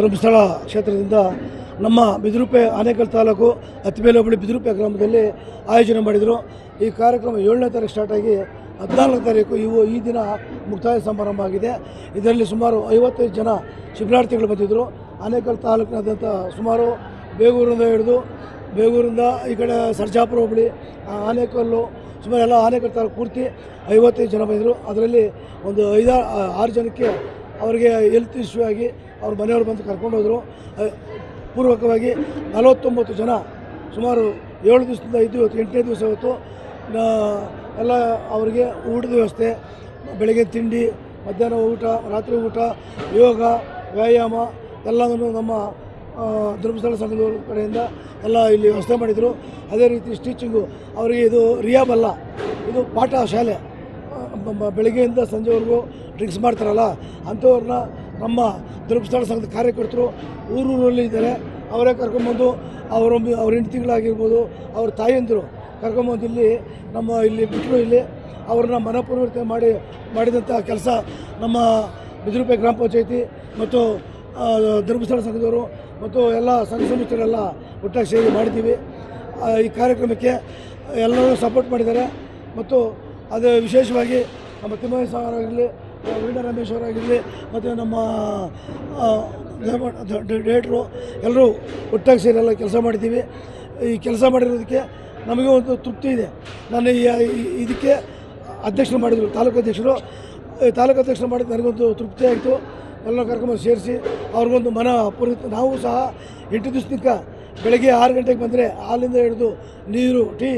ಧರ್ಮಸ್ಥಳ ಕ್ಷೇತ್ರದಿಂದ ನಮ್ಮ ಬಿದಿರುಪೆ ಆನೇಕಲ್ ತಾಲೂಕು ಅತ್ತಿಬೇಲೆ ಹೋಬಳಿ ಬಿದಿರುಪೆ ಗ್ರಾಮದಲ್ಲಿ ಆಯೋಜನೆ ಮಾಡಿದರು. ಈ ಕಾರ್ಯಕ್ರಮ ಏಳನೇ ತಾರೀಕು ಸ್ಟಾರ್ಟ್ ಆಗಿ ಹದಿನಾಲ್ಕು ತಾರೀಕು ಇವು ಈ ದಿನ ಮುಕ್ತಾಯ ಸಮಾರಂಭ ಆಗಿದೆ. ಇದರಲ್ಲಿ ಸುಮಾರು ಐವತ್ತೈದು ಜನ ಶಿಬಿರಾರ್ಥಿಗಳು ಬಂದಿದ್ದರು ಆನೇಕಲ್ ತಾಲೂಕಿನಾದ್ಯಂತ ಸುಮಾರು ಬೇಗೂರಿಂದ ಹಿಡಿದು ಬೇಗೂರಿಂದ ಈ ಕಡೆ ಸರ್ಜಾಪುರ ಹೋಬಳಿ ಆನೇಕಲ್ಲು ಸುಮಾರು ಎಲ್ಲ ಆನೇಕಲ್ ತಾಲೂಕು ಪೂರ್ತಿ ಐವತ್ತೈದು ಜನ ಬಂದಿದ್ದರು ಅದರಲ್ಲಿ ಒಂದು ಐದಾರು ಆರು ಜನಕ್ಕೆ ಅವರಿಗೆ ಹೆಲ್ತ್ ಇಶ್ಯೂ ಆಗಿ ಅವ್ರ ಮನೆಯವರು ಬಂದು ಕರ್ಕೊಂಡೋದ್ರು ಪೂರ್ವಕವಾಗಿ ನಲವತ್ತೊಂಬತ್ತು ಜನ, ಸುಮಾರು ಏಳು ದಿವಸದಿಂದ ಐದು ಇವತ್ತು, ಎಂಟನೇ ದಿವಸ ಇವತ್ತು ಎಲ್ಲ ಅವರಿಗೆ ಊಟದ ವ್ಯವಸ್ಥೆ, ಬೆಳಗ್ಗೆ ತಿಂಡಿ, ಮಧ್ಯಾಹ್ನ ಊಟ, ರಾತ್ರಿ ಊಟ, ಯೋಗ, ವ್ಯಾಯಾಮ ಎಲ್ಲವನ್ನು ನಮ್ಮ ಧರ್ಮಸ್ಥಳ ಸಂಘದ ಕಡೆಯಿಂದ ಎಲ್ಲ ಇಲ್ಲಿ ವ್ಯವಸ್ಥೆ ಮಾಡಿದರು. ಅದೇ ರೀತಿ ಸ್ಟಿಚಿಂಗು ಅವರಿಗೆ ಇದು ರಿಯಾಬಲ್ಲ ಇದು ಪಾಠ ಶಾಲೆ ಬೆಳಗ್ಗೆಯಿಂದ ಸಂಜೆವರೆಗೂ ಡ್ರಿಂಕ್ಸ್ ಮಾಡ್ತಾರಲ್ಲ, ಅಂಥವ್ರನ್ನ ನಮ್ಮ ಧರ್ಮಸ್ಥಳ ಸಂಘದ ಕಾರ್ಯಕರ್ತರು ಊರೂರಲ್ಲಿ ಇದ್ದಾರೆ. ಅವರೇ ಕರ್ಕೊಂಬಂದು ಅವರ ಅವ್ರ ಹೆಂಡತಿಗಳಾಗಿರ್ಬೋದು, ಅವ್ರ ತಾಯಂದಿರು ಕರ್ಕೊಂಬಂದು ಇಲ್ಲಿ ನಮ್ಮ ಇಲ್ಲಿ ಬಿಟ್ಟರು ಇಲ್ಲಿ ಅವ್ರನ್ನ ಮನಪರಿವರ್ತನೆ ಮಾಡಿ ಮಾಡಿದಂಥ ಕೆಲಸ ನಮ್ಮ ಬಿದ್ರೂಪೆ ಗ್ರಾಮ ಪಂಚಾಯತಿ ಮತ್ತು ಧರ್ಮಸ್ಥಳ ಸಂಘದವರು ಮತ್ತು ಎಲ್ಲ ಸಂಘ ಸಂಸ್ಥೆಗಳೆಲ್ಲ ಒಟ್ಟಾಗಿ ಸೇರಿ ಮಾಡಿದ್ದೀವಿ. ಈ ಕಾರ್ಯಕ್ರಮಕ್ಕೆ ಎಲ್ಲರೂ ಸಪೋರ್ಟ್ ಮಾಡಿದ್ದಾರೆ. ಮತ್ತು ಅದು ವಿಶೇಷವಾಗಿ ನಮ್ಮ ತಿಮ್ಮಯ್ಯ ಸರ್ ಆಗಿರಲಿ ವೀಣಾ ರಮೇಶ್ ಅವರಾಗಿರಲಿ ಮತ್ತು ನಮ್ಮ ಡೇಟ್ರು, ಎಲ್ಲರೂ ಒಟ್ಟಾಗಿ ಸೇರಿ ಎಲ್ಲ ಕೆಲಸ ಮಾಡಿದ್ದೀವಿ ಈ ಕೆಲಸ ಮಾಡಿರೋದಕ್ಕೆ ನಮಗೆ ಒಂದು ತೃಪ್ತಿ ಇದೆ. ನಾನು ಇದಕ್ಕೆ ಅಧ್ಯಕ್ಷರು ಮಾಡಿದರು, ತಾಲೂಕು ಅಧ್ಯಕ್ಷರು. ತಾಲೂಕು ಅಧ್ಯಕ್ಷರು ಮಾಡಿದ ನನಗೊಂದು ತೃಪ್ತಿ ಆಯಿತು. ಎಲ್ಲ ಕರ್ಕೊಂಬಂದು ಸೇರಿಸಿ ಅವ್ರಿಗೊಂದು ಮನ ಪೂರಿತ ನಾವು ಸಹ ಎಂಟು ದಿವಸದಿಂದ ಬೆಳಗ್ಗೆ ಆರು ಗಂಟೆಗೆ ಬಂದರೆ ಹಾಲಿಂದ ಹಿಡಿದು ನೀರು, ಟೀ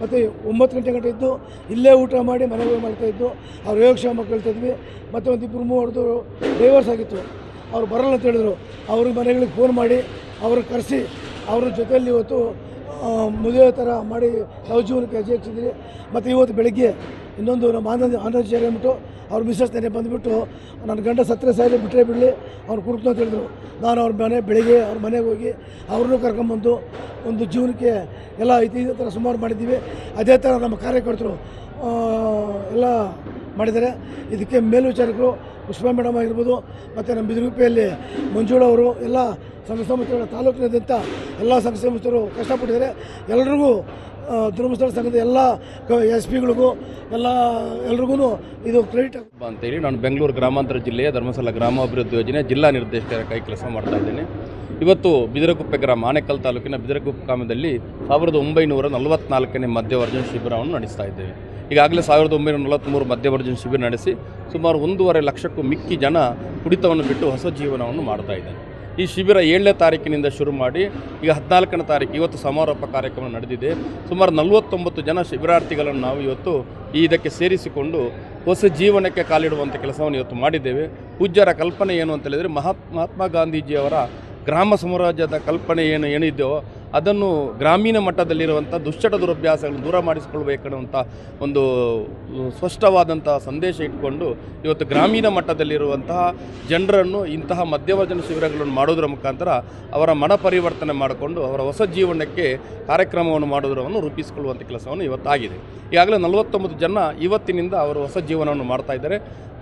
ಮತ್ತು ಒಂಬತ್ತು ಗಂಟೆ ಗಂಟೆ ಇದ್ದು ಇಲ್ಲೇ ಊಟ ಮಾಡಿ ಮನೆಗೆ ಮಾಡ್ತಾ ಮಾಡ್ತಾಯಿದ್ದು ಅವ್ರು ಯೋಗಕ್ಷೇಮ ಕೇಳ್ತಾಯಿದ್ವಿ ಮತ್ತು ಒಂದು ಇಬ್ಬರು ಮೂವರ್ದು ಡೈವರ್ಸ್ ಆಗಿತ್ತು. ಅವ್ರು ಬರಲ್ಲ ಅಂತ ಹೇಳಿದ್ರು. ಅವ್ರ ಮನೆಗಳಿಗೆ ಫೋನ್ ಮಾಡಿ, ಅವ್ರನ್ನ ಕರೆಸಿ, ಅವ್ರ ಜೊತೆಯಲ್ಲಿ ಇವತ್ತು ಮದುವೆ ಥರ ಮಾಡಿ ನವಜೀವನಕ್ಕೆ ಹೆಜ್ಜೆ ಹಚ್ಚಿದ್ವಿ ಮತ್ತು ಇವತ್ತು ಬೆಳಗ್ಗೆ ಇನ್ನೊಂದು ನಮ್ಮ ಆನಂದ ಆನಂದಾಚಾರ್ಯ ಅಂದ್ಬಿಟ್ಟು ಅವ್ರ ಮಿಸ್ಸಸ್ ನೆನೆ ಬಂದುಬಿಟ್ಟು ನನ್ನ ಗಂಡ ಸತ್ತರೆ ಸಾಯಿಲಿ ಬಿಟ್ಟರೆ ಬಿಡಲಿ ಅವ್ರು ಕುಡ್ತು ಅಂತ ಹೇಳಿದ್ರು ನಾನು ಅವ್ರ ಮನೆ ಬೆಳಿಗ್ಗೆ ಅವ್ರ ಮನೆಗೆ ಹೋಗಿ ಅವ್ರನ್ನೂ ಕರ್ಕೊಂಬಂದು ಒಂದು ಜೀವನಕ್ಕೆ ಎಲ್ಲ ಐತಿ ಇದೇ ಥರ ಸುಮಾರು ಮಾಡಿದ್ದೀವಿ. ಅದೇ ಥರ ನಮ್ಮ ಕಾರ್ಯಕರ್ತರು ಎಲ್ಲ ಮಾಡಿದ್ದಾರೆ. ಇದಕ್ಕೆ ಮೇಲ್ವಿಚಾರಕರು ಪುಷ್ಪಾ ಮೇಡಮ್ ಆಗಿರ್ಬೋದು ಮತ್ತು ನಮ್ಮ ಬಿದಿರುಪೆಯಲ್ಲಿ ಮಂಜುಳ ಅವರು ಎಲ್ಲ ಸಂಘ ಸಂಸ್ಥೆಗಳ ತಾಲೂಕಿನಾದ್ಯಂತ ಎಲ್ಲ ಸಂಘ ಸಂಸ್ಥೆಗಳು ಕಷ್ಟಪಟ್ಟಿದ್ದಾರೆ. ಎಲ್ರಿಗೂ ಆ, ಧರ್ಮಸ್ಥಳ ಸಂಘದ ಎಲ್ಲ ಎಸ್ ಪಿಗಳಿಗೂ ಎಲ್ಲ ಎಲ್ರಿಗೂ ಇದು ಕ್ರೆಡಿಟ್ ಅಂತೇಳಿ ನಾನು ಬೆಂಗಳೂರು ಗ್ರಾಮಾಂತರ ಜಿಲ್ಲೆಯ ಧರ್ಮಸ್ಥಳ ಗ್ರಾಮಾಭಿವೃದ್ಧಿ ಯೋಜನೆ ಜಿಲ್ಲಾ ನಿರ್ದೇಶಕರಾಗಿ ಕೆಲಸ ಮಾಡ್ತಾ ಇದ್ದೇನೆ. ಇವತ್ತು ಬಿದಿರಗುಪ್ಪೆ ಗ್ರಾಮ, ಆನೆಕಲ್ ತಾಲೂಕಿನ ಬಿದಿರಗುಪ್ಪೆ ಗ್ರಾಮದಲ್ಲಿ ಸಾವಿರದ ಒಂಬೈನೂರ ನಲವತ್ನಾಲ್ಕನೇ ಮಧ್ಯವರ್ಜನ ಶಿಬಿರವನ್ನು ನಡೆಸ್ತಾ ಇದ್ದೇವೆ. ಈಗಾಗಲೇ ಸಾವಿರದ ಒಂಬೈನೂರ ನಲವತ್ತ್ಮೂರು ಮಧ್ಯವರ್ಜನ ಶಿಬಿರ ನಡೆಸಿ ಸುಮಾರು ಒಂದೂವರೆ ಲಕ್ಷಕ್ಕೂ ಮಿಕ್ಕಿ ಜನ ಕುಡಿತವನ್ನು ಬಿಟ್ಟು ಹೊಸ ಜೀವನವನ್ನು ಮಾಡ್ತಾ ಇದ್ದಾರೆ. ಈ ಶಿಬಿರ ಏಳನೇ ತಾರೀಕಿನಿಂದ ಶುರು ಮಾಡಿ ಈಗ ಹದಿನಾಲ್ಕನೇ ತಾರೀಕು ಇವತ್ತು ಸಮಾರೋಪ ಕಾರ್ಯಕ್ರಮ ನಡೆದಿದೆ. ಸುಮಾರು ನಲವತ್ತೊಂಬತ್ತು ಜನ ಶಿಬಿರಾರ್ಥಿಗಳನ್ನು ನಾವು ಇವತ್ತು ಈ ಇದಕ್ಕೆ ಸೇರಿಸಿಕೊಂಡು ಹೊಸ ಜೀವನಕ್ಕೆ ಕಾಲಿಡುವಂಥ ಕೆಲಸವನ್ನು ಇವತ್ತು ಮಾಡಿದ್ದೇವೆ. ಪೂಜ್ಯರ ಕಲ್ಪನೆ ಏನು ಅಂತ ಹೇಳಿದರೆ ಮಹಾತ್ ಮಹಾತ್ಮ ಗಾಂಧೀಜಿಯವರ ಗ್ರಾಮ ಸಾಮ್ರಾಜ್ಯದ ಕಲ್ಪನೆ ಏನು ಏನಿದೆಯೋ ಅದನ್ನು ಗ್ರಾಮೀಣ ಮಟ್ಟದಲ್ಲಿರುವಂಥ ದುಶ್ಚಟ ದುರಭ್ಯಾಸಗಳನ್ನು ದೂರ ಮಾಡಿಸಿಕೊಳ್ಬೇಕನ್ನುವಂಥ ಒಂದು ಸ್ಪಷ್ಟವಾದಂತಹ ಸಂದೇಶ ಇಟ್ಕೊಂಡು ಇವತ್ತು ಗ್ರಾಮೀಣ ಮಟ್ಟದಲ್ಲಿರುವಂತಹ ಜನರನ್ನು ಇಂತಹ ಮಧ್ಯವರ್ಜನ ಶಿಬಿರಗಳನ್ನು ಮಾಡೋದರ ಮುಖಾಂತರ ಅವರ ಮನ ಪರಿವರ್ತನೆ ಮಾಡಿಕೊಂಡು ಅವರ ಹೊಸ ಜೀವನಕ್ಕೆ ಕಾರ್ಯಕ್ರಮವನ್ನು ಮಾಡೋದರವನ್ನು ರೂಪಿಸಿಕೊಳ್ಳುವಂಥ ಕೆಲಸವನ್ನು ಇವತ್ತಾಗಿದೆ. ಈಗಾಗಲೇ ನಲವತ್ತೊಂಬತ್ತು ಜನ ಇವತ್ತಿನಿಂದ ಅವರು ಹೊಸ ಜೀವನವನ್ನು ಮಾಡ್ತಾ ಇದ್ದಾರೆ.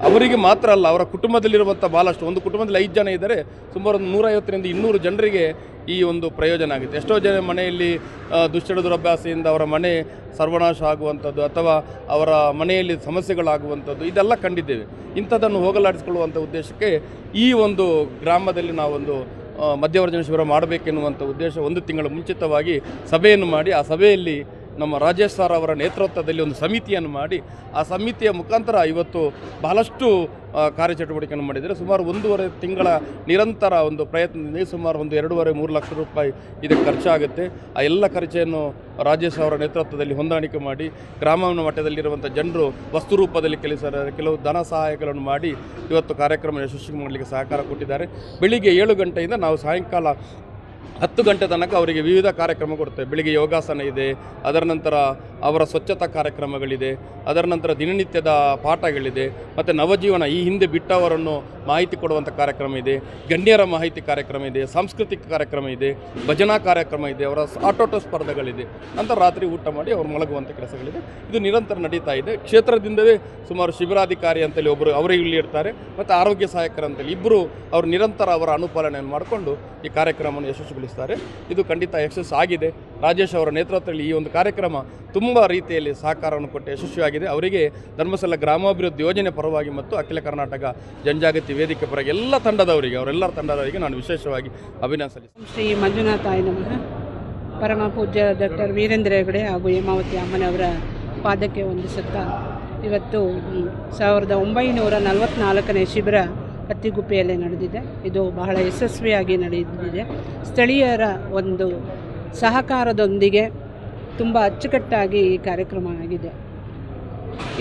ಅವರಿಗೆ ಮಾತ್ರ ಅಲ್ಲ, ಅವರ ಕುಟುಂಬದಲ್ಲಿರುವಂಥ ಭಾಳಷ್ಟು ಒಂದು ಕುಟುಂಬದಲ್ಲಿ ಐದು ಜನ ಇದ್ದರೆ ಸುಮಾರು ಒಂದು ನೂರೈವತ್ತರಿಂದ ಇನ್ನೂರು ಜನರಿಗೆ ಈ ಒಂದು ಪ್ರಯೋಜನ ಆಗುತ್ತೆ. ಎಷ್ಟೋ ಜನ ಮನೆಯಲ್ಲಿ ದುಷ್ಟಡ ದುರಭ್ಯಾಸದಿಂದ ಅವರ ಮನೆ ಸರ್ವನಾಶ ಆಗುವಂಥದ್ದು, ಅಥವಾ ಅವರ ಮನೆಯಲ್ಲಿ ಸಮಸ್ಯೆಗಳಾಗುವಂಥದ್ದು, ಇದೆಲ್ಲ ಕಂಡಿದ್ದೇವೆ. ಇಂಥದ್ದನ್ನು ಹೋಗಲಾಡಿಸಿಕೊಳ್ಳುವಂಥ ಉದ್ದೇಶಕ್ಕೆ ಈ ಒಂದು ಗ್ರಾಮದಲ್ಲಿ ನಾವೊಂದು ಮಧ್ಯವರ್ಜನ ಶಿಬಿರ ಮಾಡಬೇಕೆನ್ನುವಂಥ ಉದ್ದೇಶ ಒಂದು ತಿಂಗಳ ಮುಂಚಿತವಾಗಿ ಸಭೆಯನ್ನು ಮಾಡಿ, ಆ ಸಭೆಯಲ್ಲಿ ನಮ್ಮ ರಾಜೇಶ್ ಸರ್ ಅವರ ನೇತೃತ್ವದಲ್ಲಿ ಒಂದು ಸಮಿತಿಯನ್ನು ಮಾಡಿ ಆ ಸಮಿತಿಯ ಮುಖಾಂತರ ಇವತ್ತು ಬಹಳಷ್ಟು ಕಾರ್ಯಚಟುವಟಿಕೆಯನ್ನು ಮಾಡಿದರೆ ಸುಮಾರು ಒಂದೂವರೆ ತಿಂಗಳ ನಿರಂತರ ಒಂದು ಪ್ರಯತ್ನದಿಂದ ಸುಮಾರು ಒಂದು ಎರಡೂವರೆ, ಮೂರು ಲಕ್ಷ ರೂಪಾಯಿ ಇದಕ್ಕೆ ಖರ್ಚಾಗುತ್ತೆ. ಆ ಎಲ್ಲ ಖರ್ಚೆಯನ್ನು ರಾಜೇಶ್ ಅವರ ನೇತೃತ್ವದಲ್ಲಿ ಹೊಂದಾಣಿಕೆ ಮಾಡಿ ಗ್ರಾಮೀಣ ಮಟ್ಟದಲ್ಲಿರುವಂಥ ಜನರು ವಸ್ತು ರೂಪದಲ್ಲಿ ಕೆಲಸ, ಕೆಲವು ಧನ ಸಹಾಯಗಳನ್ನು ಮಾಡಿ ಇವತ್ತು ಕಾರ್ಯಕ್ರಮ ಯಶಸ್ವಿ ಮಾಡಲಿಕ್ಕೆ ಸಹಕಾರ ಕೊಟ್ಟಿದ್ದಾರೆ. ಬೆಳಿಗ್ಗೆ ಏಳು ಗಂಟೆಯಿಂದ ನಾವು ಸಾಯಂಕಾಲ ಹತ್ತು ಗಂಟೆ ತನಕ ಅವರಿಗೆ ವಿವಿಧ ಕಾರ್ಯಕ್ರಮ ಕೊಡ್ತೇವೆ ಬೆಳಿಗ್ಗೆ ಯೋಗಾಸನ ಇದೆ, ಅದರ ನಂತರ ಅವರ ಸ್ವಚ್ಛತಾ ಕಾರ್ಯಕ್ರಮಗಳಿದೆ, ಅದರ ನಂತರ ದಿನನಿತ್ಯದ ಪಾಠಗಳಿದೆ, ಮತ್ತು ನವಜೀವನ, ಈ ಹಿಂದೆ ಬಿಟ್ಟವರನ್ನು ಮಾಹಿತಿ ಕೊಡುವಂಥ ಕಾರ್ಯಕ್ರಮ ಇದೆ, ಗಣ್ಯರ ಮಾಹಿತಿ ಕಾರ್ಯಕ್ರಮ ಇದೆ, ಸಾಂಸ್ಕೃತಿಕ ಕಾರ್ಯಕ್ರಮ ಇದೆ, ಭಜನಾ ಕಾರ್ಯಕ್ರಮ ಇದೆ, ಅವರ ಆಟೋಟ ಸ್ಪರ್ಧೆಗಳಿದೆ. ನಂತರ ರಾತ್ರಿ ಊಟ ಮಾಡಿ ಅವರು ಮಲಗುವಂಥ ಕೆಲಸಗಳಿದೆ. ಇದು ನಿರಂತರ ನಡೀತಾ ಇದೆ. ಕ್ಷೇತ್ರದಿಂದಲೇ ಸುಮಾರು ಶಿಬಿರಾಧಿಕಾರಿ ಅಂತೇಳಿ ಒಬ್ಬರು ಅವರೇ ಇಲ್ಲಿ ಇರ್ತಾರೆ, ಮತ್ತು ಆರೋಗ್ಯ ಸಹಾಯಕರು ಅಂತೇಳಿ ಇಬ್ಬರು ಅವರು ನಿರಂತರ ಅವರ ಅನುಪಾಲನೆಯನ್ನು ಮಾಡಿಕೊಂಡು ಈ ಕಾರ್ಯಕ್ರಮವನ್ನು ಯಶಸ್ವಿಗೊಳಿಸ್ತಾರೆ ಇದು ಖಂಡಿತ ಯಶಸ್ಸು ಆಗಿದೆ. ರಾಜೇಶ್ ಅವರ ನೇತೃತ್ವದಲ್ಲಿ ಈ ಒಂದು ಕಾರ್ಯಕ್ರಮ ತುಂಬ ರೀತಿಯಲ್ಲಿ ಸಹಕಾರವನ್ನು ಕೊಟ್ಟು ಯಶಸ್ವಿಯಾಗಿದೆ. ಅವರಿಗೆ ಧರ್ಮಸ್ಥಳ ಗ್ರಾಮಾಭಿವೃದ್ಧಿ ಯೋಜನೆ ಪರವಾಗಿ ಮತ್ತು ಅಖಿಲ ಕರ್ನಾಟಕ ಜನಜಾಗೃತಿ ವೇದಿಕೆ ಪರವಾಗಿ ಎಲ್ಲ ತಂಡದವರಿಗೆ, ಅವರೆಲ್ಲರ ತಂಡದವರಿಗೆ ನಾನು ವಿಶೇಷವಾಗಿ ಅಭಿನಂದನೆ ಸಲ್ಲಿಸ್ತೇನೆ ಶ್ರೀ ಮಂಜುನಾಥ ನಮಃ. ಪರಮ ಪೂಜ್ಯ ಡಾಕ್ಟರ್ ವೀರೇಂದ್ರ ಹೆಗಡೆ ಹಾಗೂ ಹೇಮಾವತಿ ಅಮ್ಮನವರ ಪಾದಕ್ಕೆ ವಂದಿಸುತ್ತಾ, ಇವತ್ತು ಸಾವಿರದ ಒಂಬೈನೂರ ನಲವತ್ತ್ನಾಲ್ಕನೇ ಶಿಬಿರ ಹತ್ತಿಗುಪ್ಪೆಯಲ್ಲಿ ನಡೆದಿದೆ. ಇದು ಬಹಳ ಯಶಸ್ವಿಯಾಗಿ ನಡೆದಿದೆ. ಸ್ಥಳೀಯರ ಒಂದು ಸಹಕಾರದೊಂದಿಗೆ ತುಂಬ ಅಚ್ಚುಕಟ್ಟಾಗಿ ಈ ಕಾರ್ಯಕ್ರಮ ಆಗಿದೆ.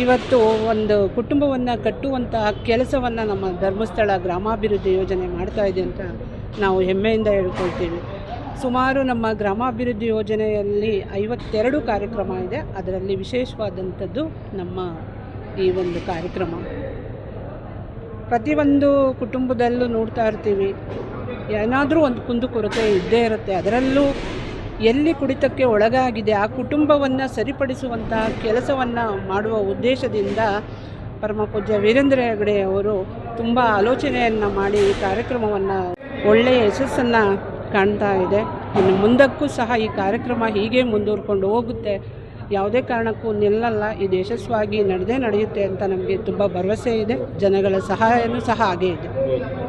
ಇವತ್ತು ಒಂದು ಕುಟುಂಬವನ್ನು ಕಟ್ಟುವಂತಹ ಕೆಲಸವನ್ನು ನಮ್ಮ ಧರ್ಮಸ್ಥಳ ಗ್ರಾಮಾಭಿವೃದ್ಧಿ ಯೋಜನೆ ಮಾಡ್ತಾ ಇದೆ ಅಂತ ನಾವು ಹೆಮ್ಮೆಯಿಂದ ಹೇಳ್ಕೊಳ್ತೀವಿ. ಸುಮಾರು ನಮ್ಮ ಗ್ರಾಮಾಭಿವೃದ್ಧಿ ಯೋಜನೆಯಲ್ಲಿ ಐವತ್ತೆರಡು ಕಾರ್ಯಕ್ರಮ ಇದೆ. ಅದರಲ್ಲಿ ವಿಶೇಷವಾದಂಥದ್ದು ನಮ್ಮ ಈ ಒಂದು ಕಾರ್ಯಕ್ರಮ. ಪ್ರತಿಯೊಂದು ಕುಟುಂಬದಲ್ಲೂ ನೋಡ್ತಾ ಇರ್ತೀವಿ. ಏನಾದರೂ ಒಂದು ಕುಂದು ಕೊರತೆ ಇದ್ದೇ ಇರುತ್ತೆ. ಅದರಲ್ಲೂ ಎಲ್ಲಿ ಕುಡಿತಕ್ಕೆ ಒಳಗಾಗಿದೆ, ಆ ಕುಟುಂಬವನ್ನು ಸರಿಪಡಿಸುವಂತಹ ಕೆಲಸವನ್ನು ಮಾಡುವ ಉದ್ದೇಶದಿಂದ ಪರಮ ಪೂಜ್ಯ ವೀರೇಂದ್ರ ಹೆಗಡೆ ಅವರು ತುಂಬ ಆಲೋಚನೆಯನ್ನು ಮಾಡಿ ಈ ಕಾರ್ಯಕ್ರಮವನ್ನು ಒಳ್ಳೆಯ ಯಶಸ್ಸನ್ನು ಕಾಣ್ತಾ ಇದೆ. ಇನ್ನು ಮುಂದಕ್ಕೂ ಸಹ ಈ ಕಾರ್ಯಕ್ರಮ ಹೀಗೆ ಮುಂದುವರ್ಕೊಂಡು ಹೋಗುತ್ತೆ. ಯಾವುದೇ ಕಾರಣಕ್ಕೂ ನಿಲ್ಲಲ್ಲ. ಇದು ಯಶಸ್ವಾಗಿ ನಡೆದೇ ನಡೆಯುತ್ತೆ ಅಂತ ನಮಗೆ ತುಂಬ ಭರವಸೆ ಇದೆ. ಜನಗಳ ಸಹಾಯವೂ ಸಹ ಹಾಗೇ ಇದೆ.